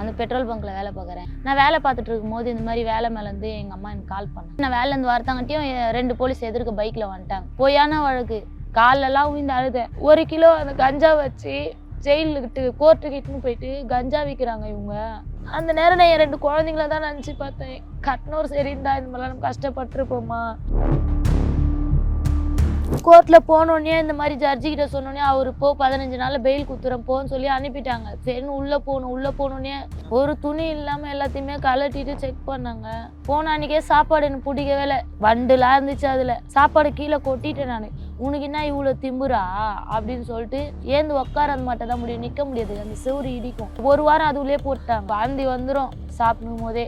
அந்த பெட்ரோல் பங்க்கில் வேலை பார்க்குறேன். நான் வேலை பார்த்துட்டு இருக்கும்போது இந்த மாதிரி வேலை மேலேருந்து எங்கள் அம்மா எனக்கு கால் பண்ணேன் நான் வேலைலேருந்து வரத்தாங்கட்டியும் ரெண்டு போலீஸ் எதிர்க்க பைக்கில் வந்துட்டாங்க. பொய்யான வழக்கு. காலெல்லாம் உயிந்து அழுதேன். ஒரு கிலோ அந்த கஞ்சா வச்சு ஜெயிலுக்கிட்டு கோர்ட்டுக்கு இட்டுன்னு போயிட்டு கஞ்சா விற்கிறாங்க இவங்க. அந்த நேரம் நான் என் ரெண்டு குழந்தைங்கள தான் நினச்சி பார்த்தேன். கட்டினோர் சரி இருந்தா இந்த மாதிரிலாம் நம்ம கஷ்டப்பட்டிருப்போமா? கோர்ட்டில் போனோடனே இந்த மாதிரி ஜட்ஜி கிட்ட சொன்னோடனே அவர் போ பதினஞ்சு நாளில் பெயில் குத்துறேன் போன்னு சொல்லி அனுப்பிட்டாங்க. சரின்னு உள்ளே போகணும் உள்ளே போனோடனே ஒரு துணி இல்லாமல் எல்லாத்தையுமே கலட்டிட்டு செக் பண்ணாங்க. போன அன்னைக்கே சாப்பாடு எனக்கு பிடிக்கவே இல்லை. வண்டுலாம் இருந்துச்சு அதில். சாப்பாடு கீழே கொட்டிட்டேன் நான். உனக்கு என்ன இவ்வளோ திம்புறா அப்படின்னு சொல்லிட்டு ஏந்து உட்கார மாட்டே தான் முடியும். நிற்க முடியாது. அந்த சிவரு இடிக்கும். ஒரு வாரம் அதுக்குள்ளே போட்டாங்க. வாந்தி வந்துடும் சாப்பிடும் போதே.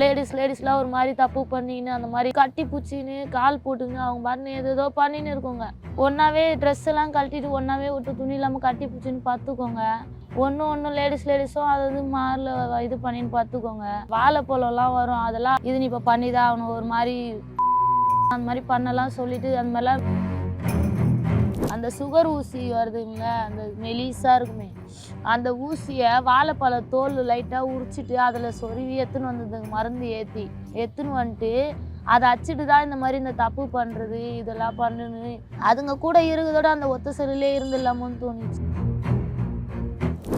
லேடிஸ் லேடிஸ்லாம் ஒரு மாதிரி தப்பு பண்ணின்னு அந்த மாதிரி கட்டி பிடிச்சின்னு கால் போட்டுன்னு அவங்க பண்ணி ஏதோ பண்ணின்னு இருக்கோங்க. ஒன்றாவே ட்ரெஸ் எல்லாம் கழட்டிட்டு ஒன்றாவே விட்டு துணி இல்லாமல் கட்டி பிடிச்சின்னு பார்த்துக்கோங்க. ஒன்று ஒன்று லேடிஸ் லேடிஸும் அது வந்து மாரில் இது பண்ணின்னு பார்த்துக்கோங்க. வாழைப்பழம்லாம் வரும் அதெல்லாம் இது நீ இப்போ பண்ணிதான் அவனு ஒரு மாதிரி அந்த மாதிரி பண்ணலாம் சொல்லிட்டு அந்த மாதிரிலாம் அந்த சுகர் ஊசி வருதுங்க அந்த மெலிஸாக இருக்குமே. அந்த ஊசியை வாழைப்பழ தோல் லைட்டாக உரிச்சிட்டு அதில் சொருவி எடுத்துன்னு வந்ததுங்க மருந்து ஏற்றி எடுத்துன்னு வந்துட்டு அதை அச்சிட்டு தான் இந்த மாதிரி இந்த தப்பு பண்ணுறது இதெல்லாம் பண்ணுன்னு. அதுங்க கூட இருக்கிறதோட அந்த ஒத்த செல்லிலே இருந்துடலாமோன்னு தோணுச்சு.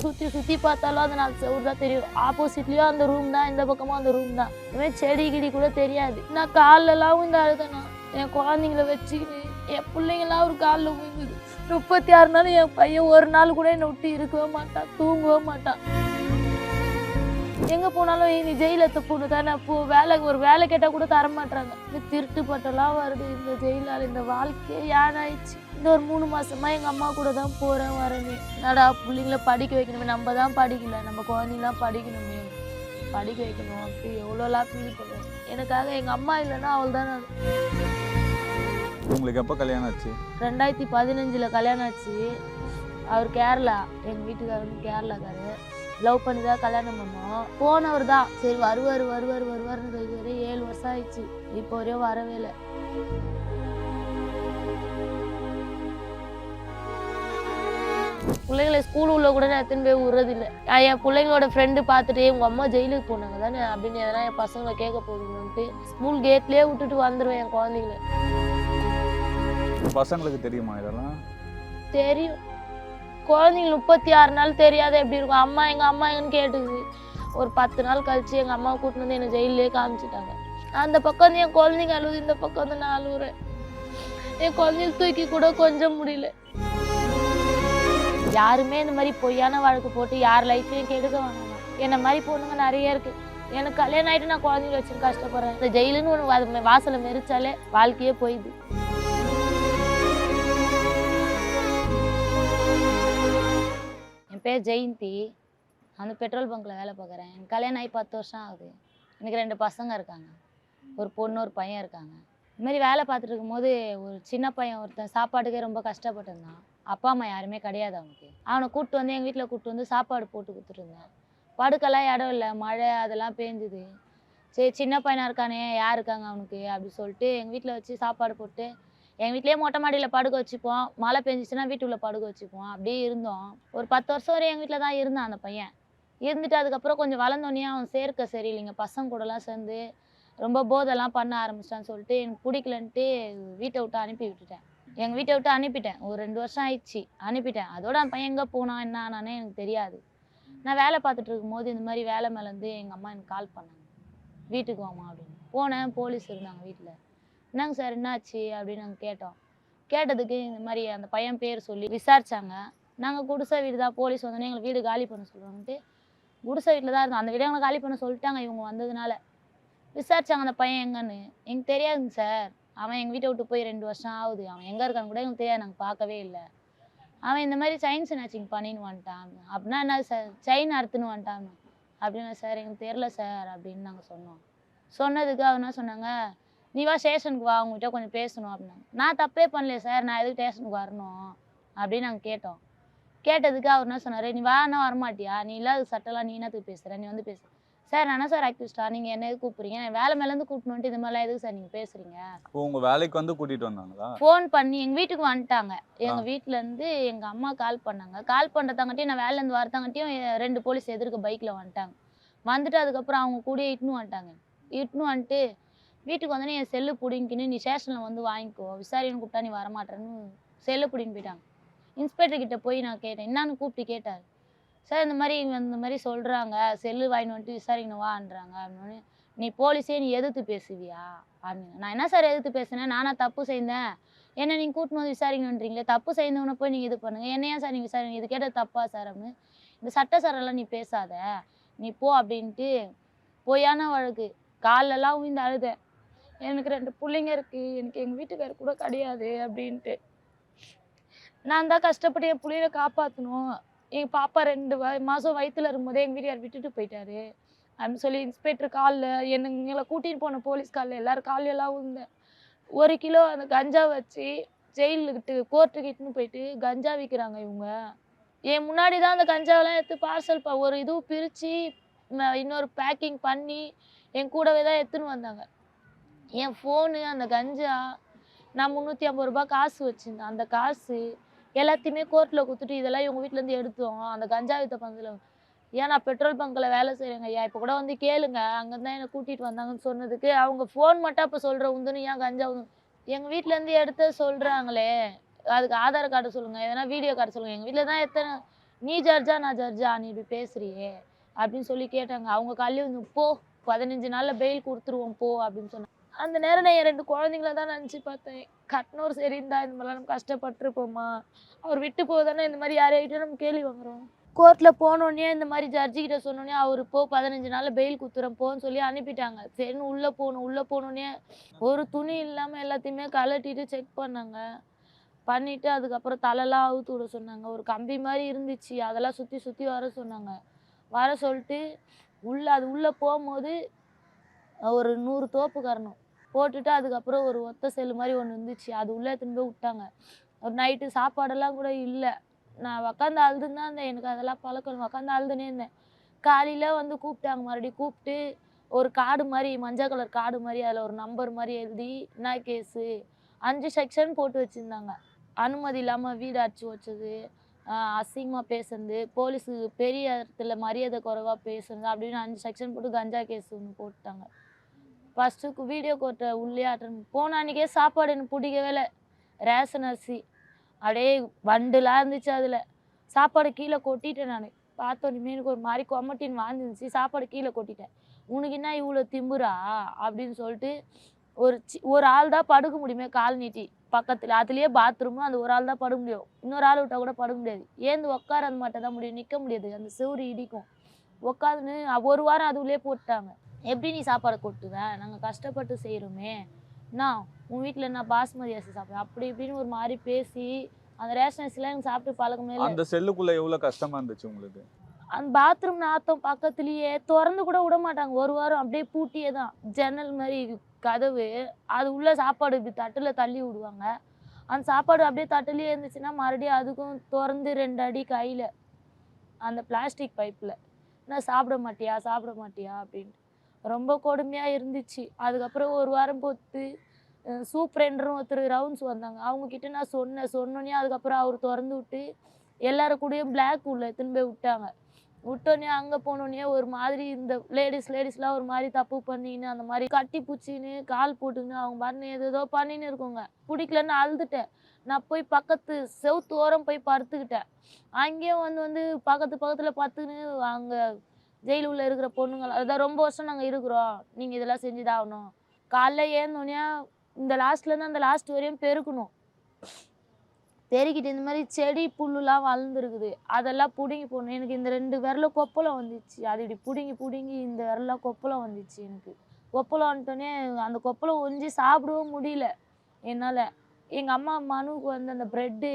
சுற்றி சுற்றி பார்த்தாலும் அது நாலு செவுரு தான் தெரியும். ஆப்போசிட்லேயும் அந்த ரூம் தான் இந்த பக்கமும் அந்த ரூம் தான். இதுமாதிரி செடி கிடி கூட தெரியாது. நான் கால்லெல்லாம் இந்த அழுதேண்ணா என் குழந்தைங்கள வச்சுக்கின்னு என் பிள்ளைங்களாம் ஒரு காலில் விழுங்குது முப்பத்தி ஆறு நாள் என் பையன் ஒரு நாள் கூட என்னை விட்டு இருக்கவே மாட்டான் தூங்கவே மாட்டான். எங்கே போனாலும் நீ ஜெயில பொண்ணு தானே போ வேலை ஒரு வேலை கேட்டால் கூட தர மாட்டாங்க. இந்த திருட்டு பட்டெல்லாம் வருது இந்த ஜெயிலால் இந்த வாழ்க்கையே ஏனாயிடுச்சு இந்த ஒரு மூணு மாசமா எங்கள் அம்மா கூட தான் போகிறேன் வரேன்னு என்னடா பிள்ளைங்கள படிக்க வைக்கணுமே நம்ம தான் படிக்கல நம்ம குழந்தைங்களாம் படிக்கணுமே. படிக்க வைக்கணும் அப்படி எவ்வளோலாம் ஃபீல் பண்ணுவேன். எனக்காக எங்கள் அம்மா இல்லைன்னா அவள் தான் நான். உங்களுக்கு எப்போ கல்யாணம் ஆச்சு? ரெண்டாயிரத்தி பதினஞ்சில் கல்யாணம் ஆச்சு. அவர் கேரளா எங்கள் வீட்டுக்காரர் வந்து கேரளாக்காரு. லவ் பண்ணி தான் கல்யாணம் பண்ணோம். போனவர் தான். சரி வருவார் வருவார் வருவார்னு இதுவரை ஏழு வருஷம் ஆயிடுச்சு. இப்போ வரையும் வரவே இல்லை. பிள்ளைங்களை ஸ்கூல் உள்ள கூட நான் எத்தனை போய் இல்லை நான் என் பிள்ளைங்களோட ஃப்ரெண்டு பார்த்துட்டு உங்கள் அம்மா ஜெயிலுக்கு போனாங்க தானே? அப்படின்னு எதனா என் பசங்களை கேட்க போகுதுன்ட்டு ஸ்கூல் கேட்லேயே விட்டுட்டு வந்துடுவேன் என் குழந்தைங்கள. பசங்களுக்கு தெரியுமா இதெல்லாம்? தெரியும். குழந்தைங்க முப்பத்தி ஆறு நாள் தெரியாத எப்படி இருக்கும்? அம்மா எங்க அம்மா எங்கன்னு கேட்டுது ஒரு பத்து நாள் கழிச்சு எங்க அம்மா கூட்டிட்டு வந்து என்ன ஜெயிலே காமிச்சிட்டாங்க. அந்த பக்கம் வந்து என் குழந்தைங்க அழுது இந்த பக்கம் வந்து நான் அழுகுறேன் என் குழந்தைங்க தூக்கி கூட கொஞ்சம் முடியல. யாருமே இந்த மாதிரி பொய்யான வழக்கு போட்டு யார் லைஃப்பையும் கெடுக்க வேணாம். என்ன மாதிரி பொண்ணுங்க நிறைய இருக்கு. எனக்கு கல்யாணம் ஆயிட்டு நான் குழந்தைங்க வச்சுட்டு கஷ்டப்படுறேன். இந்த ஜெயிலுன்னு ஒன்று அது வாசலை மெரிச்சாலே வாழ்க்கையே போயிடுது. என் பேர் ஜெயந்தி. அந்த பெட்ரோல் பங்க்கில் வேலை பார்க்குறேன் எனக்கு கல்யாணம் ஆகி பத்து வருஷம் ஆகுது. எனக்கு ரெண்டு பசங்க இருக்காங்க. ஒரு பொண்ணு ஒரு பையன் இருக்காங்க. இதுமாரி வேலை பார்த்துட்டு இருக்கும்போது ஒரு சின்ன பையன் ஒருத்தன் சாப்பாட்டுக்கே ரொம்ப கஷ்டப்பட்டிருந்தான். அப்பா அம்மா யாருமே கிடையாது அவனுக்கு. அவனை கூப்பிட்டு வந்து எங்கள் வீட்டில் கூப்பிட்டு வந்து சாப்பாடு போட்டு கொடுத்துருந்தேன் படுக்கெல்லாம் இடம் இல்லை. மழை அதெல்லாம் பேஞ்சுது. சரி சின்ன பையனாக இருக்கானே யார் இருக்காங்க அவனுக்கு? அப்படி சொல்லிட்டு எங்கள் வீட்டில் வச்சு சாப்பாடு போட்டு எங்கள் வீட்லேயே மொட்டை மாடியில் படுக்க வச்சுப்போம். மழை பெஞ்சிச்சுன்னா வீட்டுக்குள்ளே படுக்க வச்சுப்போம். அப்படியே இருந்தோம். ஒரு பத்து வருஷம் வரை எங்கள் வீட்டில் தான் இருந்தான் அந்த பையன். இருந்துட்டு அதுக்கப்புறம் கொஞ்சம் வளர்ந்தோன்னே அவன் சேர்க்க சரியில்லைங்க. பசங்க கூடலாம் சேர்ந்து ரொம்ப போதெல்லாம் பண்ண ஆரம்பிச்சிட்டான்னு சொல்லிட்டு எனக்கு பிடிக்கலன்ட்டு வீட்டை விட்டு அனுப்பி விட்டுட்டேன். எங்கள் வீட்டை விட்டு அனுப்பிட்டேன். ஒரு ரெண்டு வருஷம் ஆயிடுச்சு. அனுப்பிட்டேன். அதோட அந்த பையன் எங்கே போனான் என்ன ஆனானே எனக்கு தெரியாது. நான் வேலை பார்த்துட்டு இருக்கும்போது இந்த மாதிரி வேலை மேலேருந்து எங்கள் அம்மா எனக்கு கால் பண்ணாங்க. வீட்டுக்கு வாமா அப்படின்னு. போனேன் போலீஸ் இருந்தாங்க வீட்டில் என்னங்க சார் என்னாச்சு? அப்படின்னு நாங்கள் கேட்டோம். கேட்டதுக்கு இந்த மாதிரி அந்த பையன் பேர் சொல்லி விசாரித்தாங்க நாங்கள் குடிசை வீடு தான் போலீஸ் வந்தோடனே எங்களை வீடு காலி பண்ண சொல்லுவாங்கன்ட்டு குடிசை வீட்டில் தான் இருந்தோம். அந்த வீடு எங்களை காலி பண்ண சொல்லிட்டாங்க இவங்க வந்ததுனால. விசாரித்தாங்க அந்த பையன் எங்கன்னு. எங்களுக்கு தெரியாதுங்க சார். அவன் எங்கள் வீட்டை விட்டு போய் ரெண்டு வருஷம் ஆகுது. அவன் எங்கே இருக்கான்னு கூட எங்களுக்கு தெரியாது. நாங்கள் பார்க்கவே இல்லை. அவன் இந்த மாதிரி சயின்ஸ் ஸ்நாச்சிங் பண்ணின்னு வந்துட்டான். அப்படின்னா என்ன சார்? செயின் அறுத்துன்னு வந்துட்டான். அப்படின்னா சார் எங்களுக்கு தெரில சார் அப்படின்னு நாங்கள் சொன்னோம். சொன்னதுக்கு அவன் என்ன சொன்னாங்க? நீ வா ஸ்டேஷனுக்கு வா உங்ககிட்ட கொஞ்சம் பேசணும் அப்படின்னாங்க நான் தப்பே பண்ணலையே சார் நான் எதுக்கு ஸ்டேஷனுக்கு வரணும் அப்படின்னு நாங்கள் கேட்டோம். கேட்டதுக்கு அவர் என்ன சொன்னார் நீ வானா வரமாட்டியா? நீ இல்லாத சட்டெல்லாம் நீ என்னத்துக்கு பேசுகிற நீ வந்து பேசு. சார் நானா சார் ஆக்டிவிஸ்டா நீங்கள் என்ன எதுக்கு கூப்பிட்றீங்க? வேலை மேலேருந்து கூப்பிட்டு இந்த மாதிரிலாம் எதுக்கு சார் நீங்கள் பேசுகிறீங்க இப்போ உங்க வேலைக்கு வந்து கூட்டிட்டு வந்தாங்களா? ஃபோன் பண்ணி எங்கள் வீட்டுக்கு வந்துட்டாங்க. எங்கள். வீட்டிலேருந்து எங்கள் அம்மா கால் பண்ணாங்க. கால் பண்ணுறதாங்காட்டியும் நான் வேலையிலேருந்து வரதாங்காட்டியும் ரெண்டு போலீஸ் எதிர்க்க பைக்கில் வந்துட்டாங்க. வந்துட்டு அதுக்கப்புறம் அவங்க கூடயே இட்டுன்னு வந்துட்டாங்க. இட்டுன்னு வந்துட்டு வீட்டுக்கு வந்தோடனே என் செல்லு பிடிங்கின்னு நீ ஸ்டேஷனில் வந்து வாங்கிக்கோ. விசாரின்னு கூப்பிட்டா நீ வரமாட்டேன்னு செல்லு பிடின்னு போயிட்டாங்க இன்ஸ்பெக்டர் கிட்ட போய் நான் கேட்டேன். என்னான்னு கூப்பிட்டு கேட்டார். சார் இந்த மாதிரி இவங்க இந்த மாதிரி சொல்கிறாங்க செல்லு வாங்கிட்டு வந்துட்டு விசாரிக்கணும் வான்றாங்க. அப்படின்னு. நீ போலீஸே நீ எதிர்த்து பேசுவியா? அப்படின்னு. நான் என்ன சார் எதிர்த்து பேசுனேன்? நானா தப்பு செய்தேன். என்ன நீங்கள் கூட்டின்னு வந்து விசாரிக்கணுன்றீங்களே. தப்பு செய்தவனை போய் நீங்கள் இது பண்ணுங்க. என்ன ஏன் சார் நீங்கள் விசாரிங்க இது கேட்டது தப்பா சார்? அப்படின்னு. இந்த சட்ட சாரெல்லாம் நீ பேசாத. நீ போ அப்படின்ட்டு பொய்யான வழக்கு. காலெல்லாம் உயிந்து அழுதேன். எனக்கு ரெண்டு பிள்ளைங்க இருக்கு. எனக்கு எங்கள் வீட்டுக்கார் கூட கிடையாது அப்படின்ட்டு. நான் தான் கஷ்டப்பட்டு என் பிள்ளைகளை காப்பாற்றணும் எங்கள் பாப்பா ரெண்டு வ மாதம் வயித்துல இருக்கும்போதே எங்கள் வீட்டுக்கார் விட்டுட்டு போயிட்டாரு. அப்படின்னு சொல்லி இன்ஸ்பெக்டர் காலில் என்ன எங்களை கூட்டின்னு போன போலீஸ் காலில் எல்லாரும் காலையெல்லாம் எல்லாம் விழுந்தேன் ஒரு கிலோ அந்த கஞ்சா வச்சு ஜெயிலுக்கிட்டு கோர்ட்டுக்கு இட்டுன்னு போயிட்டு கஞ்சா விற்கிறாங்க இவங்க. என் முன்னாடி தான் அந்த கஞ்சாவெல்லாம் எடுத்து பார்சல் ப ஒரு இதுவும் பிரித்து இன்னொரு பேக்கிங் பண்ணி என் கூடவே தான் எடுத்துன்னு வந்தாங்க. என் ஃபோனு அந்த கஞ்சா நான் முந்நூற்றி ஐம்பது ரூபாய் காசு வச்சுருந்தேன். அந்த காசு எல்லாத்தையுமே கோர்ட்டில் கொடுத்துட்டு இதெல்லாம் இவங்க வீட்டிலேருந்து எடுத்தோம். அந்த கஞ்சா வித்த பந்தில் ஏன் நான் பெட்ரோல் பங்க்கில் வேலை செய்கிறேங்க ஐயா? இப்போ கூட வந்து கேளுங்க. அங்கே தான் என்னை கூட்டிகிட்டு வந்தாங்கன்னு சொன்னதுக்கு அவங்க ஃபோன் மட்டும் அப்போ சொல்கிற உந்துன்னு ஏன் கஞ்சா உந்து எங்கள் வீட்டிலேருந்து எடுத்து சொல்கிறாங்களே அதுக்கு ஆதார் கார்டு சொல்லுங்கள் எதனா வீடியோ கார்டு சொல்லுங்கள் எங்கள் வீட்டில் தான் எத்தனை நீ ஜர்ஜா நான் ஜர்ஜா நீ இப்படி பேசுறியே? அப்படின்னு சொல்லி கேட்டாங்க. அவங்க காலையில் வந்து போ பதினஞ்சு நாளில் பெயில் கொடுத்துருவோம் போ அப்படின்னு சொன்னாங்க. அந்த நேரம் நான் என் ரெண்டு குழந்தைங்கள தான் நினச்சி பார்த்தேன். கட்டினோர் சரி இருந்தா இந்த மாதிரிலாம் நம்ம கஷ்டப்பட்டிருப்போமா? அவர் விட்டு போதானே இந்த மாதிரி யாரையிட்டும் நம்ம கேள்வி வாங்குறோம்? கோர்ட்டில் போனோடனே இந்த மாதிரி ஜட்ஜி கிட்ட சொன்னோடனே அவர் போ பதினஞ்சு நாளில் பெயில் குத்துறேன் போன்னு சொல்லி அனுப்பிட்டாங்க. சரின்னு உள்ளே போகணும் உள்ளே போனோடனே ஒரு துணி இல்லாமல் எல்லாத்தையுமே கலட்டிட்டு செக் பண்ணாங்க. பண்ணிவிட்டு அதுக்கப்புறம் தலைலாம் அவுத்து விட சொன்னாங்க. ஒரு கம்பி மாதிரி இருந்துச்சு. அதெல்லாம் சுற்றி சுற்றி வர சொன்னாங்க. வர சொல்லிட்டு உள்ளே அது உள்ளே போகும்போது ஒரு நூறு தோப்பு கரணும் போட்டுட்டு அதுக்கப்புறம் ஒரு ஒத்த செல்லு மாதிரி ஒன்று இருந்துச்சு. அது உள்ளே எடுத்துன்னு போய் விட்டாங்க. ஒரு நைட்டு சாப்பாடெல்லாம் கூட இல்லை. நான் உக்காந்து அழுதுன்னு தான் இருந்தேன். எனக்கு அதெல்லாம் பழக்கம் உக்காந்து அழுதுனே இருந்தேன். காலையில் வந்து கூப்பிட்டாங்க. மறுபடியும் கூப்பிட்டு ஒரு கார்டு மாதிரி மஞ்சள் கலர் கார்டு மாதிரி அதில் ஒரு நம்பர் மாதிரி எழுதி என்ன கேஸு அஞ்சு செக்ஷன் போட்டு வச்சுருந்தாங்க. அனுமதி இல்லாமல் வீடு அடிச்சு வச்சது. அசிங்கமாக பேசுறது போலீஸுக்கு பெரிய இடத்துல மரியாதை குறைவாக பேசுறது அப்படின்னு அஞ்சு செக்ஷன் போட்டு கஞ்சா கேஸ் ஒன்று போட்டுட்டாங்க. ஃபஸ்ட்டு வீடியோ கோர்ட்டை உள்ளே அட்டன் போன அன்றைக்கே சாப்பாடு எனக்கு பிடிக்கவே இல்லை. ரேஷன் அரிசி. அப்படியே வண்டுலாம் இருந்துச்சு அதில். சாப்பாடு கீழே கொட்டிட்டேன் நான். பார்த்தோன்னே எனக்கு ஒரு மாதிரி கொமட்டின்னு வாழ்ந்துருந்துச்சு சாப்பாடு கீழே கொட்டிட்டேன். உனக்கு என்ன இவ்வளோ திம்புறா? அப்படின்னு சொல்லிட்டு ஒரு சி ஒரு ஆள் தான் படுக்க முடியுமே கால் நீட்டி பக்கத்தில். அதுலேயே பாத்ரூமும் அந்த ஒரு ஆள் தான் படுக்க முடியும். இன்னொரு ஆள் விட்டா கூட படுக்க முடியாது. ஏந்து உட்கார அந்த மட்டும் தான் முடியும். நிற்க முடியாது. அந்த சிவரு இடிக்கும். உட்காந்துன்னு ஒரு வாரம் அது உள்ளே போட்டாங்க எப்படி நீ சாப்பாடு கொட்டுவேன் நாங்கள் கஷ்டப்பட்டு செய்கிறோமே என்ன உன் வீட்டில் என்ன பாஸ்மதி அரிசி சாப்பிடுவேன். அப்படி இப்படின்னு ஒரு மாதிரி பேசி அந்த ரேஷன் அரிசிலாம் எனக்கு சாப்பிட்டு பழக்கமே இல்லை அந்த செல்லுக்குள்ள எவ்வளவு கஷ்டமா இருந்துச்சு உங்களுக்கு? அந்த பாத்ரூம் நாத்தம் பக்கத்துலேயே திறந்து கூட விட மாட்டாங்க. ஒரு வாரம் அப்படியே பூட்டியே தான். ஜன்னல் மாதிரி கதவு அது உள்ள சாப்பாடு இப்படி தட்டில் தள்ளி விடுவாங்க. அந்த சாப்பாடு அப்படியே தட்டுலேயே இருந்துச்சுன்னா மறுபடியும் அதுக்கும் திறந்து ரெண்டு அடி கையில் அந்த பிளாஸ்டிக் பைப்பில் என்ன சாப்பிட மாட்டியா? சாப்பிட மாட்டியா? அப்படின்ட்டு. ரொம்ப கொடுமையாக இருந்துச்சு. அதுக்கப்புறம் ஒரு வாரம் பொறுத்து சூப்ரெண்டரும் ஒருத்தர் ரவுண்ட்ஸ் வந்தாங்க. அவங்கக்கிட்ட நான் சொன்னேன். சொன்னோன்னே அதுக்கப்புறம் அவர் திறந்து விட்டு எல்லாரும் கூடயும் பிளாக் உள்ள எடுத்துன்னு போய் விட்டாங்க. விட்டோன்னே அங்கே போனோடனே ஒரு மாதிரி இந்த லேடிஸ் லேடிஸ்லாம் ஒரு மாதிரி தப்பு பண்ணின்னு அந்த மாதிரி கட்டி பூச்சின்னு கால் போட்டுன்னு அவங்க பண்ணி ஏதோ பண்ணின்னு இருக்கோங்க. பிடிக்கலன்னு அழுதுட்டேன். நான் போய் பக்கத்து செவுத்து ஓரம் போய் படுத்துக்கிட்டேன். அங்கேயும் வந்து வந்து பக்கத்து பக்கத்தில் பார்த்துன்னு அங்கே ஜெயில் உள்ள இருக்கிற பொண்ணுங்கள் அதான் ரொம்ப வருஷம் நாங்கள் இருக்கிறோம். நீங்கள் இதெல்லாம் செஞ்சுதான் ஆகணும் காலைல ஏந்தோடனே இந்த லாஸ்ட்லேருந்து அந்த லாஸ்ட் வரையும் பெருக்கணும். பெருக்கிட்டு இந்த மாதிரி செடி புல்லுலாம் வளர்ந்துருக்குது. அதெல்லாம் பிடுங்கி போடணும். எனக்கு இந்த ரெண்டு விரல கொப்பளம் வந்துச்சு. அது இப்படி பிடுங்கி பிடுங்கி இந்த விரலாம் கொப்பளம் வந்துச்சு எனக்கு. கொப்பளம் வந்துட்டோன்னே அந்த கொப்பளம் ஒஞ்சி சாப்பிடவும் முடியல. என்னால். எங்கள் அம்மா மனுவுக்கு வந்து அந்த ப்ரெட்டு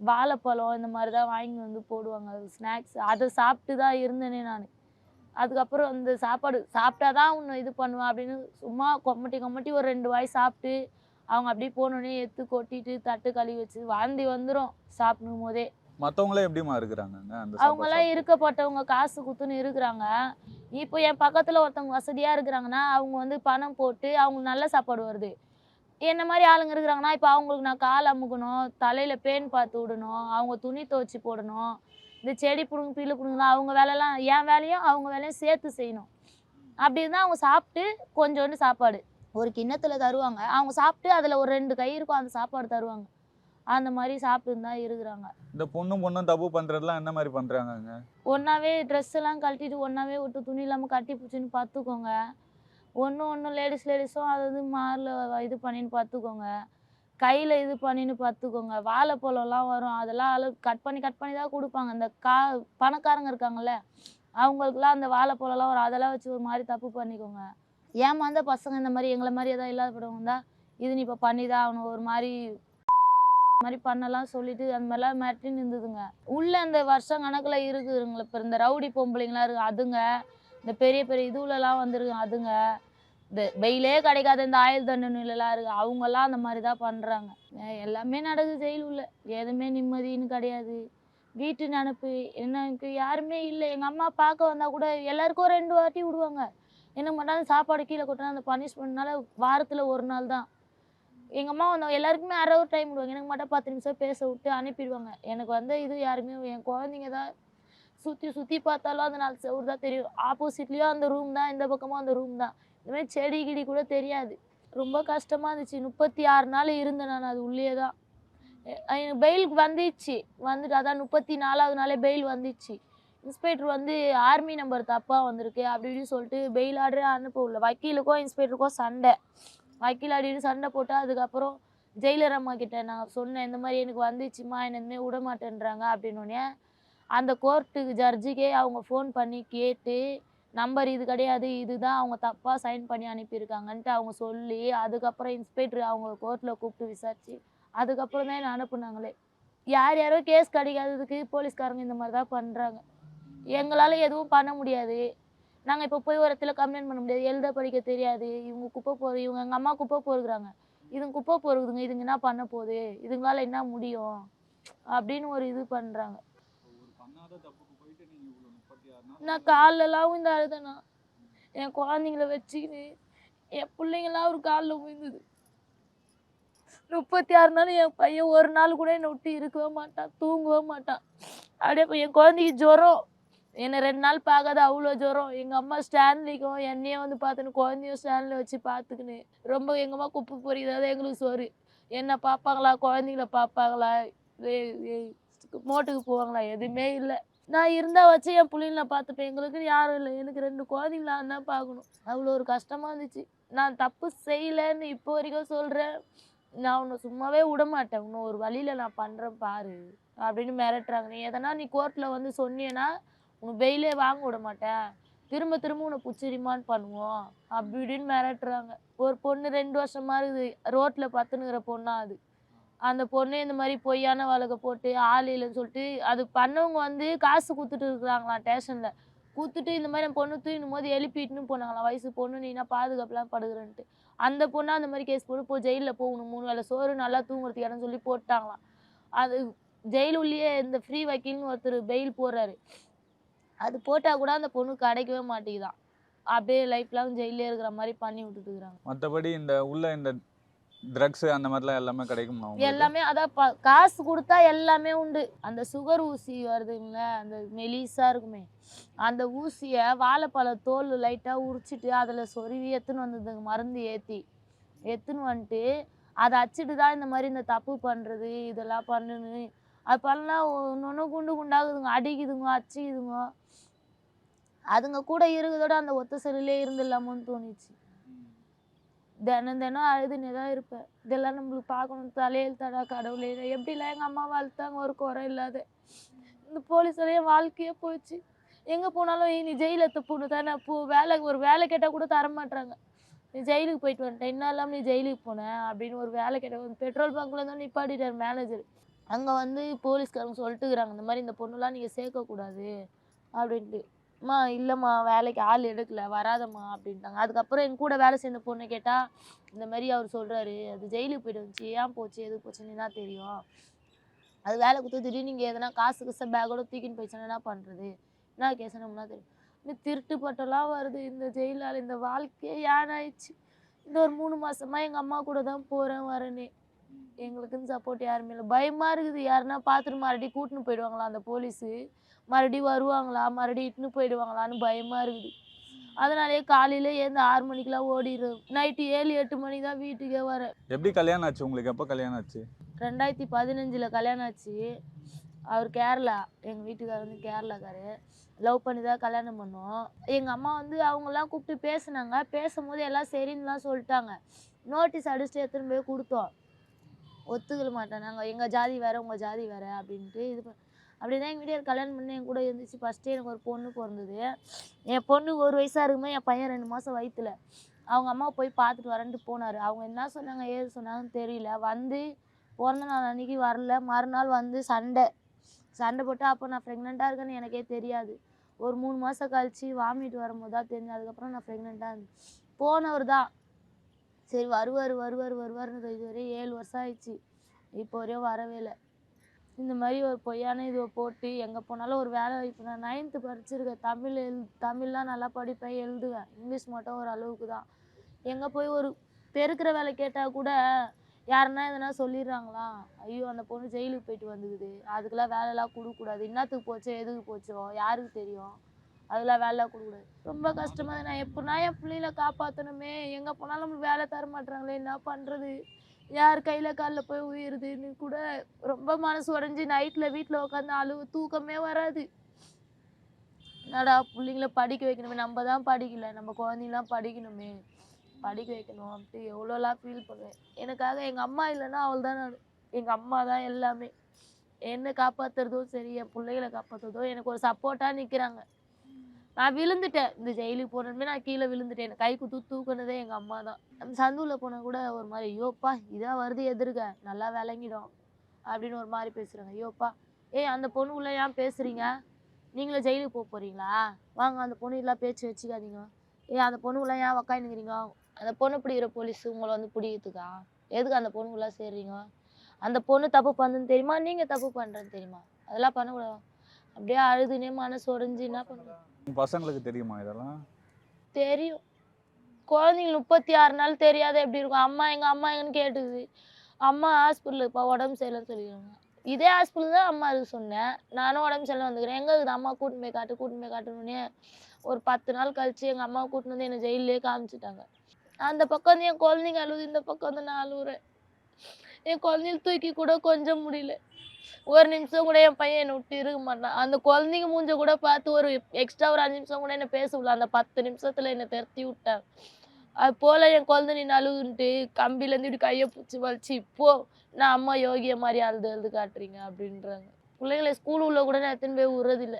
வாழைப்பழம் இந்த மாதிரி தான் வாங்கி வந்து போடுவாங்க. ஸ்நாக்ஸ் அதை சாப்பிட்டு தான் இருந்தேனே நான். அதுக்கப்புறம் அந்த சாப்பாடு சாப்பிட்டா தான் உன்னை இது பண்ணுவேன் அப்படின்னு சும்மா கொமட்டி கொமட்டி ஒரு ரெண்டு வாய் சாப்பிட்டு அவங்க அப்படியே போனோடனே எடுத்து கொட்டிட்டு தட்டு கழுவி வச்சு வாந்தி வந்துடும் சாப்பிடும் போதே. மத்தவங்களே எப்படிமா இருக்கிறாங்க அந்த அவங்கெல்லாம் இருக்கப்பட்டவங்க காசு குத்துன்னு இருக்கிறாங்க. இப்போ என் பக்கத்தில் ஒருத்தவங்க வசதியாக இருக்கிறாங்கன்னா அவங்க வந்து பணம் போட்டு அவங்களுக்கு நல்ல சாப்பாடு வருது. என்ன மாதிரி ஆளுங்க இருக்கிறாங்கன்னா இப்போ அவங்களுக்கு நான் கால் அமுக்கணும் தலையில் பேன் பார்த்து விடணும் அவங்க துணி துவைச்சி போடணும் இந்த செடி பிடுங்க பில்லு பிடுங்கலாம் அவங்க வேலைலாம் என் வேலையும் அவங்க வேலையும் சேர்த்து செய்யணும். அப்படி இருந்தால் அவங்க சாப்பிட்டு கொஞ்சோண்டு சாப்பாடு. ஒரு கிண்ணத்தில் தருவாங்க. அவங்க சாப்பிட்டு அதில் ஒரு ரெண்டு கை இருக்கும் அந்த சாப்பாடு தருவாங்க. அந்த மாதிரி சாப்பிட்டு தான் இருக்கிறாங்க. இந்த பொண்ணும் பொண்ணும் தப்பு பண்றதுலாம் என்ன மாதிரி பண்றாங்கங்க? ஒன்றாவே ட்ரெஸ் எல்லாம் கழட்டிட்டு ஒன்றாவே விட்டு துணி இல்லாமல் கட்டி பிடிச்சின்னு பார்த்துக்கோங்க. ஒன்று ஒன்று லேடிஸ் லேடிஸும் அது இது மாரில் இது பண்ணின்னு பார்த்துக்கோங்க கையில் இது பண்ணின்னு பார்த்துக்கோங்க வாழைப்பழம்லாம் வரும். அதெல்லாம் அளவு கட் பண்ணி கட் பண்ணி தான் கொடுப்பாங்க. இந்த கா பணக்காரங்க இருக்காங்கல்ல அவங்களுக்குலாம் அந்த வாழைப்பழம்லாம் வரும். அதெல்லாம் வச்சு ஒரு மாதிரி தப்பு பண்ணிக்கோங்க. ஏமாந்த பசங்க இந்த மாதிரி எங்களை மாதிரி எதாவது இல்லாதப்படவங்க இருந்தால் இது நீ இப்போ பண்ணி தான் ஆகணும். ஒரு மாதிரி மாதிரி பண்ணலாம் சொல்லிட்டு அந்த மாதிரிலாம் மிரட்டின்னு இருந்ததுங்க. உள்ள அந்த வருஷம் கணக்கில் இருக்குதுங்களா இப்போ இந்த ரவுடி பொம்பளைங்களாம் இருக்கு. அதுங்க இந்த பெரிய பெரிய இதுவுலலாம் வந்துருக்கு. அதுங்க இந்த வெயிலே கிடைக்காத இந்த ஆயுள் தண்டனைலாம் இருக்கு. அவங்கெல்லாம் அந்த மாதிரி தான் பண்ணுறாங்க எல்லாமே நடக்குது ஜெயில் உள்ள எதுவுமே நிம்மதின்னு கிடையாது. வீட்டு நினப்பு எனக்கு யாருமே இல்லை. எங்கள் அம்மா பார்க்க வந்தால் கூட எல்லாருக்கும் ரெண்டு வாட்டி விடுவாங்க. என்ன பண்ணாலும் சாப்பாடு கீழே கொட்டினா அந்த பனிஷ்மெண்ட்னால வாரத்தில் ஒரு நாள் தான். எங்கள் அம்மா வந்து எல்லாருக்குமே அரை ஒரு டைம் விடுவாங்க. எனக்கு மட்டும் பத்து நிமிஷம் பேச விட்டு அனுப்பிடுவாங்க. எனக்கு வந்து இது யாருமே என் குழந்தைங்க தான் சுற்றி சுற்றி பார்த்தாலும் அந்த நாலு செவுரு தான் தெரியும் ஆப்போசிட்லேயும் அந்த ரூம் தான் இந்த பக்கமும் அந்த ரூம் தான். இந்த மாதிரி செடி கிடி கூட தெரியாது. ரொம்ப கஷ்டமாக இருந்துச்சு. முப்பத்தி ஆறு நாள் இருந்தேன் நான் அது உள்ளே தான். எனக்கு பெயில் வந்துச்சு. வந்துட்டு அதான் முப்பத்தி நாலாவது நாளே பெயில் வந்துச்சு. இன்ஸ்பெக்டர் வந்து ஆர்மி நம்பர் தப்பாக வந்திருக்கு அப்படி இப்படின்னு சொல்லிட்டு பெயில் ஆர்டரே அனுப்ப உள்ள வக்கீலுக்கும் இன்ஸ்பெக்டருக்கும் சண்டை. வக்கீல் ஆடின்னு சண்டை போட்டு அதுக்கப்புறம் ஜெயிலர் அம்மா கிட்ட நான் சொன்னேன் இந்த மாதிரி எனக்கு வந்துச்சுமா என்ன இனிமேல் விட மாட்டேன்றாங்க அப்படின்னோடனே அந்த கோர்ட்டுக்கு ஜட்ஜுக்கே அவங்க ஃபோன் பண்ணி கேட்டு நம்பர் இது கிடையாது இதுதான் அவங்க தப்பாக சைன் பண்ணி அனுப்பியிருக்காங்கன்ட்டு அவங்க சொல்லி அதுக்கப்புறம் இன்ஸ்பெக்டர் அவங்க கோர்ட்டில் கூப்பிட்டு விசாரிச்சு அதுக்கப்புறம் தான் அனுப்புனாங்களே. யார் யாரோ கேஸ் கிடைக்காததுக்கு போலீஸ்காரங்க இந்த மாதிரி தான் பண்ணுறாங்க எங்களால் எதுவும் பண்ண முடியாது. நாங்கள் இப்போ போய் ஒரு இடத்துல கம்ப்ளைண்ட் பண்ண முடியாது. எழுத படிக்க தெரியாது. இவங்க குப்பை போகிற இவங்க எங்கள் அம்மா குப்பை போடுகிறாங்க இதுங்க குப்பை போடுதுங்க இதுங்க என்ன பண்ண போகுது? இதுங்களால என்ன முடியும்? அப்படின்னு ஒரு இது பண்ணுறாங்க ஒரு பண்ணாத தப்புக்கு போயிட்டு நீங்க இவ்வளவு முப்பத்தி ஆறு நான் காலெல்லாம் விழுந்து அழுதேண்ணா என் குழந்தைங்கள வச்சுக்கின்னு என் பிள்ளைங்களாம் ஒரு காலில் விழுந்தது. முப்பத்தி ஆறு நாள் என் பையன் ஒரு நாள் கூட என்னை விட்டு இருக்கவே மாட்டான் தூங்கவே மாட்டான். அப்படியே இப்போ என் குழந்தைக்கு ஜுரம். என்னை ரெண்டு நாள் பார்க்காத அவ்வளோ ஜுரம். எங்கள் அம்மா ஸ்டாண்ட்லிக்கும் என்னையே வந்து பார்த்துன்னு குழந்தையும் ஸ்டாண்டில் வச்சு பார்த்துக்கின்னு ரொம்ப எங்கள் அம்மா குப்பை பொறிக்கிறது எங்களுக்கு சோறு. என்ன பார்ப்பாங்களா? குழந்தைங்கள பார்ப்பாங்களா? மோட்டுக்கு போவாங்களா? எதுவுமே இல்லை. நான் இருந்தால் வச்சு என் பிள்ளைங்கள பார்த்துப்பேன். எங்களுக்கு யாரும் இல்லை. எனக்கு ரெண்டு குழந்தைங்களா தான் பார்க்கணும். அவ்வளோ ஒரு கஷ்டமாக இருந்துச்சு. நான் தப்பு செய்யலைன்னு இப்போ வரைக்கும் சொல்கிறேன் நான் உன்னை சும்மாவே விட மாட்டேன் இன்னும் ஒரு வழியில் நான் பண்ணுறேன் பாரு. அப்படின்னு மிரட்டுறாங்க. நீ எதனா நீ கோர்ட்டில் வந்து சொன்னீன்னா உன்னை வெயிலே வாங்க விட மாட்டேன். திரும்ப திரும்ப உன்னை பிடிச்சி ரிமாண்ட் பண்ணுவோம். அப்படி இப்படின்னு மிரட்டுறாங்க. ஒரு பொண்ணு ரெண்டு வருஷமா இருக்குது. ரோட்டில் பத்துனுங்கிற பொண்ணா அது. அந்த பொண்ணு இந்த மாதிரி பொய்யான வழக்கை போட்டு ஆள் இல்லைன்னு சொல்லிட்டு அது பண்ணவங்க வந்து காசு கொடுத்துட்டு இருக்கிறாங்களாம் ஸ்டேஷனில் கொடுத்துட்டு இந்த மாதிரி என் பொண்ணு தூக்கினும் போது எழுப்பிட்டுன்னு போனாங்களாம். வயசு பொண்ணு நீனா பாதுகாப்புலாம் படுகிறன்ட்டு. அந்த பொண்ணு அந்த மாதிரி கேஸ் போட்டு போ ஜெயிலில் போகணும். மூணு வேளை சோறு நல்லா தூங்குறதுக்கு இடம் சொல்லி போட்டாங்களாம். அது ஜெயில் உள்ளே இந்த ஃப்ரீ வக்கீல்னு ஒருத்தர் பெயில் போடுறாரு. அது போட்டால் கூட அந்த பொண்ணு கிடைக்கவே மாட்டேங்குதான் அப்படியே லைஃப் லாங் ஜெயிலே இருக்கிற மாதிரி பண்ணி விட்டுட்டு இருக்கிறாங்க. மற்றபடி இந்த உள்ள இந்த ட்ரக்ஸ் அந்த மாதிரிலாம் எல்லாமே கிடைக்குமா எல்லாமே அதான் ப- காசு கொடுத்தா எல்லாமே உண்டு. அந்த சுகர் ஊசி வருதுங்க அந்த மெலிசா இருக்குமே. அந்த ஊசியை வாழைப்பழ தோல் லைட்டாக உரிச்சிட்டு அதில் சொருவி எடுத்துன்னு வந்ததுங்க மருந்து ஏற்றி எடுத்துன்னு வந்துட்டு அதை அச்சிட்டு தான் இந்த மாதிரி இந்த தப்பு பண்ணுறது இதெல்லாம் பண்ணுன்னு. அது பண்ணா ஒன்று ஒன்று குண்டு குண்டாகுதுங்க அடிக்குதுங்க அச்சிக்குதுங்க. அதுங்க கூட இருக்கிறதோட அந்த ஒத்த செல்லிலே இருந்துடலாமோன்னு தோணுச்சு. தினம் தினம் அழுதுன்னு தான் இருப்பேன். இதெல்லாம் நம்மளுக்கு பார்க்கணும். தலையெழுத்தாடா கடவுளே. இதை எப்படிலாம் எங்கள் அம்மா வளர்த்தாங்க? ஒரு குறை இல்லாத. இந்த போலீஸால என் வாழ்க்கையே போச்சு. எங்கே போனாலும் நீ ஜெயில பொண்ணு தானே? போ வேலை ஒரு வேலை கேட்டால் கூட தர மாட்டாங்க நீ ஜெயிலுக்கு போயிட்டு வந்துட்டேன் என்ன இல்லாமல் நீ ஜெயிலுக்கு போன அப்படின்னு ஒரு வேலை கேட்ட பெட்ரோல் பங்க்ல தான் நிப்பாட்டிட்டார் மேனேஜர் அங்கே வந்து போலீஸ்காரங்க சொல்லிட்டுக்கிறாங்க இந்த மாதிரி இந்த பொண்ணுலாம் நீங்கள் சேர்க்கக்கூடாது அப்படின்ட்டு. அம்மா இல்லைம்மா வேலைக்கு ஆள் எடுக்கல வராதம்மா அப்படின்ட்டாங்க. அதுக்கப்புறம் என் கூட வேலை சேர்ந்த பொண்ணை கேட்டால் இந்த மாதிரி அவர் சொல்கிறாரு அது ஜெயிலுக்கு போயிட்டு வந்துச்சு ஏன் போச்சு எது போச்சுன்னு தான் தெரியும். அது வேலை கொடுத்து திடீர்னு நீங்கள் எதனா காசு கச பேக்கோட தூக்கின்னு போயிடுச்சுன்னா என்ன பண்ணுறது என்ன கேசனம்னா தெரியும். இந்த திருட்டு பட்டெல்லாம் வருது இந்த ஜெயிலால் இந்த வாழ்க்கையே ஏனாயிடுச்சு இந்த ஒரு மூணு மாசமா எங்கள் அம்மா கூட தான் போகிறேன் வரேனே. எங்களுக்குன்னு சப்போர்ட் யாருமே இல்லை. பயமாக இருக்குது. யாருன்னா பார்த்துட்டு மறுபடியும் கூட்டின்னு போயிடுவாங்களா அந்த போலீஸு மறுபடியும் வருவாங்களா? மறுபடியும் இட்டுன்னு போயிடுவாங்களான்னு பயமாக இருக்குது. அதனாலேயே காலையில் ஏந்து ஆறு மணிக்கெலாம் ஓடிடுறோம். நைட்டு ஏழு எட்டு மணி தான் வீட்டுக்கே வரேன் எப்படி கல்யாணம் ஆச்சு உங்களுக்கு? எப்போ கல்யாணம் ஆச்சு? ரெண்டாயிரத்தி பதினஞ்சில் கல்யாணம் ஆச்சு. அவர் கேரளா. எங்கள் வீட்டுக்காரர் வந்து கேரளாக்காரு. லவ் பண்ணி தான் கல்யாணம் பண்ணோம். எங்கள் அம்மா வந்து அவங்கெல்லாம் கூப்பிட்டு பேசுனாங்க. பேசும்போது எல்லாம் சரின்னுலாம் சொல்லிட்டாங்க. நோட்டீஸ் அடிச்சுட்டு எடுத்துன்னு போய் கொடுத்தோம். ஒத்துக்கல மாட்டேன். நாங்கள் எங்கள் ஜாதி வேறு உங்கள் ஜாதி வேறு அப்படின்ட்டு இது அப்படி தான் எங்கள் வீட்டில் கல்யாணம் பண்ணி என் கூட இருந்துச்சு. ஃபஸ்ட்டே எனக்கு ஒரு பொண்ணு பிறந்தது. என் பொண்ணு ஒரு வயசாக இருக்கும்போது என் பையன் ரெண்டு மாதம் வயிற்றுல அவங்க அம்மா போய் பார்த்துட்டு வரேன்ட்டு போனார். அவங்க என்ன சொன்னாங்க ஏது சொன்னாங்கன்னு தெரியல. வந்து பிறந்த நாள் அன்னைக்கு வரல. மறுநாள் வந்து சண்டை. சண்டை போட்டு அப்போ நான் ப்ரெக்னெண்ட்டாக இருக்கேன்னு எனக்கே தெரியாது. ஒரு மூணு மாதம் கழிச்சு வாமிட் வரும்போது தான் தெரிஞ்சு அதுக்கப்புறம் நான் ப்ரெக்னெண்ட்டாக இருந்தேன். போனவர் தான் சரி வருவார் வருவார் வருவார்னு இதுவரை ஏழு வருஷம் ஆயிடுச்சு. இப்போ வரையும் வரவே இல்லை. இந்த மாதிரி ஒரு பொய்யான இதுவை போட்டு எங்கே போனாலும் ஒரு வேலை வாய்ப்பு நான் நைன்த்து படிச்சிருக்கேன். தமிழ் எழு தமிழ்லாம் நல்லா படிப்பேன் எழுதுவேன். இங்கிலீஷ் மட்டும் ஒரு அளவுக்கு தான். எங்கே போய் ஒரு பெருக்கிற வேலை கேட்டால் கூட யாருன்னா எதனா சொல்லிடுறாங்களா? ஐயோ அந்த பொண்ணு ஜெயிலுக்கு போயிட்டு வந்துக்குது. அதுக்கெல்லாம் வேலைலாம் கொடுக்கக்கூடாது. இன்னத்துக்கு போச்சோ எதுக்கு போச்சோ? யாருக்கு தெரியும்? அதெல்லாம் வேலை கொடுக்கூடாது ரொம்ப கஷ்டமாக இருக்கு. நான் எப்படின்னா என் பிள்ளைங்கள காப்பாற்றணுமே எங்கே போனாலும் நம்மளுக்கு வேலை தர மாட்டுறாங்களே என்ன பண்ணுறது யார் கையில் காலில் போய் உயிருதுன்னு கூட ரொம்ப மனசு உடஞ்சி நைட்டில் வீட்டில் உட்காந்து அழுவு தூக்கமே வராது. என்னடா பிள்ளைங்கள படிக்க வைக்கணுமே? நம்ம தான் படிக்கல. நம்ம குழந்தைங்களாம் படிக்கணுமே. படிக்க வைக்கணும் அப்படி எவ்வளோலாம் ஃபீல் பண்ணுவேன். எனக்காக எங்கள் அம்மா இல்லைன்னா அவள் தான் நான். எங்கள் அம்மா தான் எல்லாமே. என்னை காப்பாற்றுறதும் சரி என் பிள்ளைகளை காப்பாற்றுறதும் எனக்கு ஒரு சப்போர்ட்டாக நிற்கிறாங்க நான் விழுந்துட்டேன். இந்த ஜெயிலுக்கு போனதுமே நான் கீழே விழுந்துட்டேன். என்னை கை குத்து தூக்குனதே எங்கள் அம்மா தான். நம்ம சந்துவில் போனால் கூட ஒரு மாதிரி ஐயோப்பா இதான் வருது எதிர்க்க. நல்லா விளங்கிடும். அப்படின்னு ஒரு மாதிரி பேசுகிறாங்க ஐயோப்பா ஏய் அந்த பொண்ணு உள்ள ஏன் பேசுகிறீங்க நீங்களும் ஜெயிலுக்கு போக போகிறீங்களா வாங்க அந்த பொண்ணு எல்லாம் பேச்சு வச்சுக்காதீங்க. ஏய் அந்த பொண்ணு உள்ள ஏன் உக்காந்துக்கிறீங்க? அந்த பொண்ணு பிடிக்கிற போலீஸ் உங்களை வந்து பிடிக்கிறதுக்கா? எதுக்கு அந்த பொண்ணு உள்ள சேர்றீங்க? அந்த பொண்ணு தப்பு பண்ணுன்னு தெரியுமா? நீங்கள் தப்பு பண்ணுறேன்னு தெரியுமா? அதெல்லாம் பண்ணக்கூடாது? அப்படியே அழுதுனே மனசு உடஞ்சி என்ன பண்ணுவோம் பசங்களுக்கு தெரியுமா இதெல்லாம்? தெரியும். குழந்தைங்க முப்பத்தி ஆறு நாள் தெரியாத எப்படி இருக்கும்? அம்மா எங்க அம்மா எங்கன்னு கேட்டுது அம்மா ஹாஸ்பிட்டலுக்கு இப்போ உடம்பு சரியில்லைன்னு சொல்லிடுவாங்க. இதே ஹாஸ்பிட்டல் தான் அம்மா அதுக்கு சொன்னேன். நானும் உடம்பு சரியில்லை வந்துக்கிறேன். எங்கே இருக்குது அம்மா கூட்டின்னு போய் காட்டு கூட்டின்னு போய் காட்டுனோடனே ஒரு பத்து நாள் கழிச்சு எங்கள் அம்மா கூட்டின்னு வந்து என்னை ஜெயிலே காமிச்சிட்டாங்க. அந்த பக்கம் வந்து என் குழந்தைங்க அழுது இந்த பக்கம் வந்து நான் அழுகுறேன் என் குழந்தைங்க தூக்கி கூட கொஞ்சம் முடியல. ஒரு நிமிஷம் கூட என் பையன் என்னை விட்டு இருக்க மாட்டான். அந்த குழந்தைங்க மூஞ்ச கூட பார்த்து ஒரு எக்ஸ்ட்ரா ஒரு அஞ்சு நிமிஷம் கூட என்ன பேச விடல அந்த பத்து நிமிஷத்துல என்னை திருத்தி விட்டான். அது போல என் குழந்தை நீ நழுவுன்ட்டு கம்பிலேருந்து இப்படி கையை பிடிச்சி வலிச்சு இப்போ நான் அம்மா யோகிய மாதிரி அழுது அழுது காட்டுறீங்க அப்படின்றாங்க. பிள்ளைங்களை ஸ்கூல் உள்ள கூட நான் எத்தனை போய் விடுறதில்ல.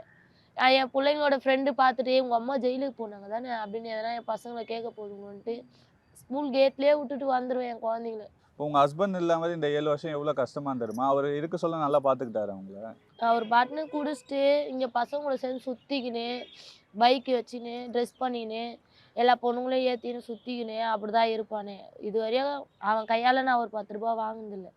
இல்லை என் பிள்ளைங்களோட ஃப்ரெண்டு பார்த்துட்டு உங்கள் அம்மா ஜெயிலுக்கு போனாங்க தானே? அப்படின்னு எதனா என் பசங்களை கேட்க போதுங்கன்ட்டு ஸ்கூல் கேட்லேயே விட்டுட்டு வந்துடுவேன் என் குழந்தைங்கள. இப்போ உங்கள் ஹஸ்பண்ட் இல்லாமல் இந்த ஏழு வருஷம் எவ்வளோ கஷ்டமாக இருந்துருமா அவர் இருக்க சொல்ல நல்லா பார்த்துக்கிட்டாரு அவங்கள. அவர் பாட்டுன்னு குடிச்சிட்டு இங்கே பசங்களை சேர்ந்து சுற்றிக்கின்னு பைக் வச்சுன்னு ட்ரெஸ் பண்ணிக்கின்னு எல்லா பொண்ணுங்களையும் ஏற்றின்னு சுற்றிக்கின்னு அப்படி தான் இருப்பானே. இது வரையும் அவன் கையால் நான் ஒரு பத்து ரூபா வாங்கினதில்ல.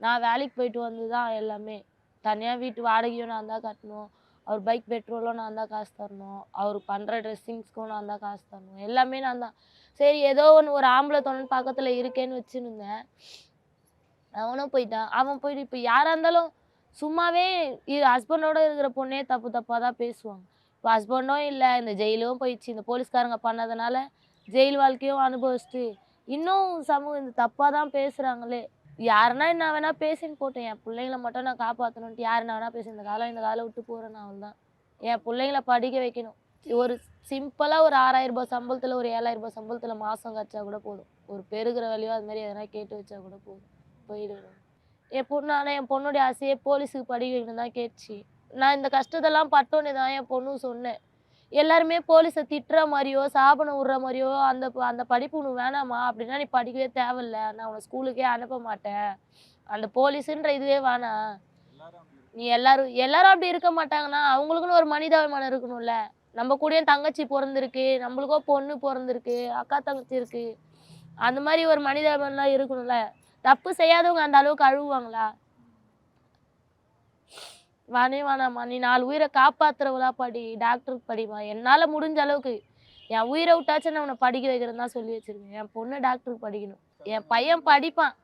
நான் வேலைக்கு போயிட்டு வந்து தான் எல்லாமே. தனியாக வீட்டு வாடகையும் நான் தான் கட்டணும். அவர் பைக் பெட்ரோலும் நான் தான் காசு தரணும். அவர் பண்ணுற ட்ரெஸ்ஸிங்ஸ்க்கும் நான் தான் காசு தரணும். எல்லாமே நான் தான் சரி ஏதோ ஒன்று ஒரு ஆம்பளை தொண்ணன் பக்கத்தில் இருக்கேன்னு வச்சுருந்தேன். அவனும் போயிட்டான். அவன் போயிட்டு இப்போ யாராக இருந்தாலும் சும்மாவே இது ஹஸ்பண்டோட இருக்கிற பொண்ணே தப்பு தப்பாக தான் பேசுவாங்க. இப்போ ஹஸ்பண்டும் இல்லை இந்த ஜெயிலும் போயிடுச்சு. இந்த போலீஸ்காரங்க பண்ணதுனால ஜெயில் வாழ்க்கையும் அனுபவிச்சுட்டு இன்னும் சமூகம் இந்த தப்பாக தான் பேசுகிறாங்களே யாருன்னா என்ன வேணா பேசின்னு போட்டேன். என் பிள்ளைங்கள மட்டும் நான் காப்பாற்றணுன்ட்டு யார் என்ன வேணா பேசி இந்த காலம் இந்த காலம் விட்டு போகிறேன் அவள் தான் என் பிள்ளைங்கள படிக்க வைக்கணும். ஒரு சிம்பிளாக ஒரு ஆறாயிரம் ரூபாய் சம்பளத்தில் ஒரு ஏழாயிரம் ரூபாய் சம்பளத்தில் மாதம் கச்சா கூட போதும். ஒரு பெருகிற வழியோ அது மாதிரி எதனா கேட்டு வச்சா கூட போதும். போயிடுவேன் என் பொண்ணு ஆனால் என் பொண்ணுடைய ஆசையே போலீஸுக்கு படிக்க வைக்கணும் தான் கேட்டுச்சு. நான் இந்த கஷ்டத்தெல்லாம் பட்டோன்னு தான் என் பொண்ணும் சொன்னேன். எல்லாருமே போலீஸை திட்டுற மாதிரியோ சாபனம் விடுற மாதிரியோ அந்த அந்த படிப்பு உனக்கு வேணாமா? அப்படின்னா நீ படிக்கவே தேவையில்ல. நான் உன்னை ஸ்கூலுக்கே அனுப்ப மாட்டேன். அந்த போலீஸுன்ற இதுவே வேணாம் நீ எல்லாரும் எல்லாரும் அப்படி இருக்க மாட்டாங்கன்னா அவங்களுக்குன்னு ஒரு மனிதாபிமானம் இருக்கணும்ல. நம்ம கூடயும் தங்கச்சி பிறந்திருக்கு நம்மளுக்கோ பொண்ணு பிறந்திருக்கு அக்கா தங்கச்சி இருக்கு. அந்த மாதிரி ஒரு மனிதாபிமானம்லாம் இருக்கணும்ல. தப்பு செய்யாதவங்க அந்த அளவுக்கு அழுவாங்களா? வானே வேணாம்மா. நீ நாலு உயிரை காப்பாத்துறவளா படி டாக்டருக்கு படிமா என்னால முடிஞ்ச அளவுக்கு என் உயிரை விட்டாச்சும் நான் அவனை படிக்க வைக்கிறேன்னு தான் சொல்லி வச்சிருக்கேன். என் பொண்ணு டாக்டருக்கு படிக்கணும். என் பையன் படிப்பான்.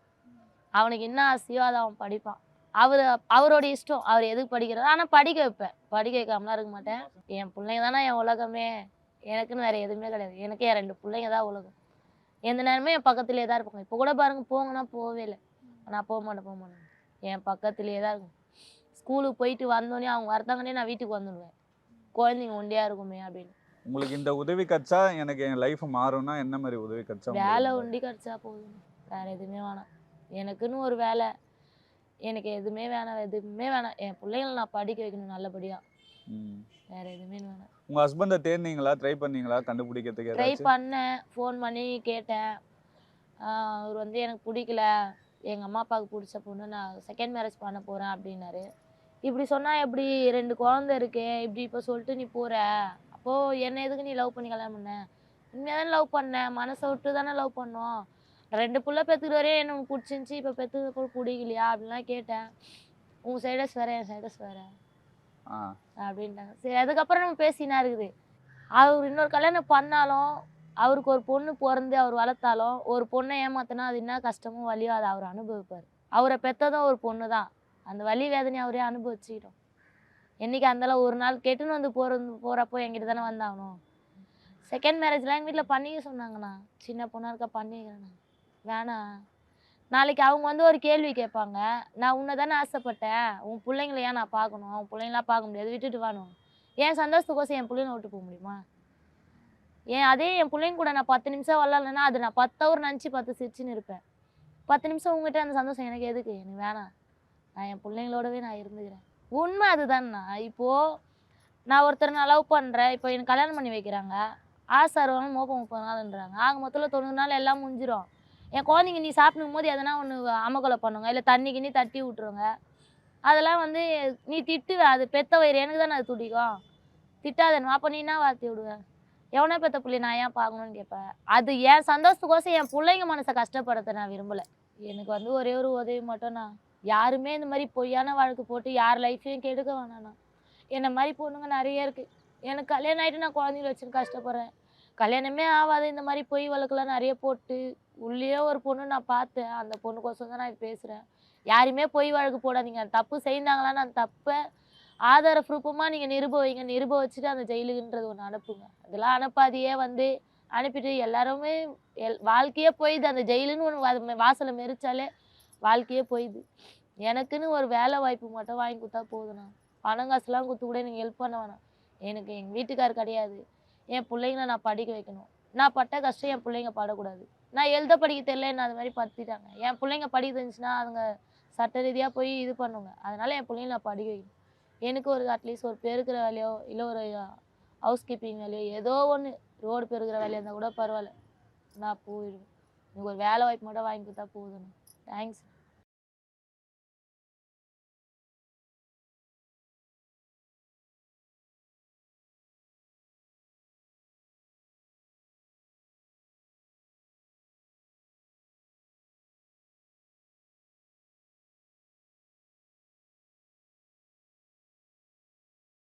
அவனுக்கு என்ன ஆசையோ அதை அவன் படிப்பான். அவர் அவரோட இஷ்டம். அவர் எதுக்கு படிக்கிறாரோ. ஆனால் படிக்க வைப்பேன். படிக்க வைக்காமலாம் இருக்க மாட்டேன். என் பிள்ளைங்க தானே என் உலகமே. எனக்குன்னு வேற எதுவுமே கிடையாது. எனக்கு என் ரெண்டு பிள்ளைங்க தான் உலகம். எந்த நேரமே என் பக்கத்துலேயே தான் இருப்பாங்க. இப்போ கூட பாருங்க போங்கன்னா போகவே இல்லை. நான் போக மாட்டேன் போக மாட்டேன். என் பக்கத்துலேயே தான் இருக்கும். ஸ்கூலுக்கு போயிட்டு வந்தோடனே அவங்க வரதாங்கன்னே நான் வீட்டுக்கு வந்துடுவேன் குழந்தைங்க ஒண்டியா இருக்குமே அப்படின்னு. உங்களுக்கு இந்த உதவி கிடைச்சா எனக்கு என் லைஃப் மாறும்னா என்ன மாதிரி உதவி கிடைச்சா வேலை ஒண்டி கிடைச்சா போதும். வேற எதுவுமே வேணாம். எனக்குன்னு ஒரு வேலை. எனக்கு எதுவுமே வேணாம். எதுவுமே வேணாம். என் பிள்ளைங்களை நான் படிக்க வைக்கணும் நல்லபடியா. ம். வேற எதுவுமே வேணாம். உங்க ஹஸ்பண்டை தேடினீங்களா? ட்ரை பண்ணீங்களா? கண்டுபிடிக்கிறதுக்கு ட்ரை பண்ணேன். ஃபோன் பண்ணி கேட்டேன். அவர் வந்து எனக்கு பிடிக்கல. எங்கள் அம்மா அப்பாவுக்கு பிடிச்ச பொண்ணு. நான் செகண்ட் மேரேஜ் பண்ண போகிறேன் அப்படின்னாரு. இப்படி சொன்னால் எப்படி ரெண்டு குழந்தை இருக்கே? இப்படி இப்போ சொல்லிட்டு நீ போகிற அப்போது என்ன எதுக்கு நீ லவ் பண்ணி கல்யாணம் பண்ண? உண்மையாக தானே லவ் பண்ணேன் மனசை விட்டு தானே லவ் பண்ணோம்? ரெண்டு புள்ள பெற்றுக்கிற வரையும் என்ன உனக்கு பிடிச்சிருந்துச்சி? இப்போ பெற்றுக்க கூட பிடிக்கலையா? அப்படின்லாம் கேட்டேன். உங்கள் சைடஸ் வேறு என் சைடஸ் வேறு. ஆ. அப்படின்ட்டாங்க. சரி அதுக்கப்புறம் நம்ம பேசினா இருக்குது. அவர் இன்னொரு கல்யாணம் பண்ணாலும் அவருக்கு ஒரு பொண்ணு பிறந்து அவர் வளர்த்தாலும் ஒரு பொண்ணை ஏமாத்தினா அது என்ன கஷ்டமோ வலியோ அதை அவர் அனுபவிப்பார். அவரை பெற்றதும் ஒரு பொண்ணு தான் அந்த வலி வேதனையை அவரே அனுபவிச்சுக்கிட்டோம். என்னைக்கு அந்தளவு ஒரு நாள் கெட்டுன்னு வந்து போகிறது போகிறப்போ என்கிட்ட தானே வந்தாகணும். செகண்ட் மேரேஜ்லாம் எங்கள் வீட்டில் பண்ணிக்க சொன்னாங்கண்ணா. சின்ன பொண்ணாக இருக்கா பண்ணிக்கிறேண்ணா. வேணாம் நாளைக்கு அவங்க வந்து ஒரு கேள்வி கேட்பாங்க. நான் உன்னை தானே ஆசைப்பட்டேன். உன் பிள்ளைங்கள ஏன் நான் பார்க்கணும்? உன் பிள்ளைங்களாம் பார்க்க முடியாது. விட்டுட்டு வாணும் ஏன் சந்தோஷத்துக்கோசம் என் பிள்ளைங்க விட்டு போக முடியுமா? ஏன் அதே என் பிள்ளைங்க கூட நான் பத்து நிமிஷம் வரலன்னா அது நான் பத்து நினச்சி பத்து சிரிச்சுன்னு இருப்பேன். பத்து நிமிஷம் உங்ககிட்ட அந்த சந்தோஷம் எனக்கு எதுக்கு? எனக்கு வேணாம். நான் என் பிள்ளைங்களோடவே நான் இருந்துக்கிறேன். உண்மை அதுதான்ண்ணா இப்போது நான் ஒருத்தர் நான் லவ் பண்ணுறேன் இப்போ எனக்கு கல்யாணம் பண்ணி வைக்கிறாங்க. ஆசை அறுபது மோப்பம் முப்பது நாள்ன்றாங்க. ஆக மொத்தத்தில் தொண்ணூறு நாள் எல்லாம் முடிஞ்சிடும் என் குழந்தைங்க நீ சாப்பிடும் போது எதனா ஒன்று அமக்கொலை பண்ணுங்க. இல்லை தண்ணி கிண்ணி தட்டி விட்ருங்க அதெல்லாம் வந்து நீ திட்டுவ. அது பெத்த வயிறு. எனக்கு தானே அது துடிக்கும். திட்டாதேன்னு. அப்போ நீ என்ன வார்த்தை விடுவேன் எவனோ பெத்த பிள்ளை நான் ஏன் பார்க்கணும்னு கேட்பேன் அது என் சந்தோஷத்துக்கோசம் என் பிள்ளைங்க மனசை கஷ்டப்படுத்த நான் விரும்பலை. எனக்கு வந்து ஒரே ஒரு உதவி மட்டும் நான் யாருமே இந்த மாதிரி பொய்யான வழக்கு போட்டு யார் லைஃப்பையும் கெடுக்க வேணாண்ணா. என்னை மாதிரி பொண்ணுங்க நிறைய இருக்குது எனக்கு கல்யாணம் ஆகிட்டு நான் குழந்தைங்கள வச்சுன்னு கஷ்டப்படுறேன். கல்யாணமே ஆகாது. இந்த மாதிரி பொய் வழக்கெல்லாம் நிறைய போட்டு உள்ளேயே ஒரு பொண்ணு நான் பார்த்தேன். அந்த பொண்ணுக்கோசம் தான் நான் இப்போ பேசுகிறேன் யாருமே பொய் வழக்கு போடாதீங்க. அந்த தப்பு செய்தாங்களான்னு அந்த தப்பை ஆதார ப்ரூஃபமாக நீங்கள் நிருப வைங்க வச்சுட்டு அந்த ஜெயிலுக்குன்றது ஒன்று அனுப்புங்க. அதெல்லாம் அனுப்பாதையே வந்து அனுப்பிட்டு எல்லாருமே எல் வாழ்க்கையே போயிடுது. அந்த ஜெயிலுன்னு ஒன்று வாசலை மெரிச்சாலே வாழ்க்கையே போயிடுது எனக்குன்னு ஒரு வேலை வாய்ப்பு மட்டும் வாங்கி கொடுத்தா போதுண்ணா. பணம் காசுலாம் கொடுத்து கூட எனக்கு ஹெல்ப் பண்ண வேணாம். எனக்கு எங்கள் வீட்டுக்கார் கிடையாது. என் பிள்ளைங்கள நான் படிக்க வைக்கணும். நான் பட்ட கஷ்டம் என் பிள்ளைங்க படக்கூடாது. நான் எழுத படிக்க தெரியல என்ன அது மாதிரி படுத்திட்டாங்க. என் பிள்ளைங்க படிக்க தெரிஞ்சுன்னா அதுங்க சட்ட ரீதியாக போய் இது பண்ணுங்க அதனால் என் பிள்ளைங்கள நான் படிக்க வைக்கணும். எனக்கு ஒரு அட்லீஸ்ட் ஒரு பெருக்கிற வேலையோ இல்லை ஒரு ஹவுஸ் கீப்பிங் வேலையோ ஏதோ ஒன்று ரோடு பெருக்கிற வேலையாக இருந்தால் கூட பரவாயில்ல. நான் போயிடுவேன். எனக்கு ஒரு வேலை வாய்ப்பு மட்டும் வாங்கி கொடுத்தா போதும் தேங்க்ஸ்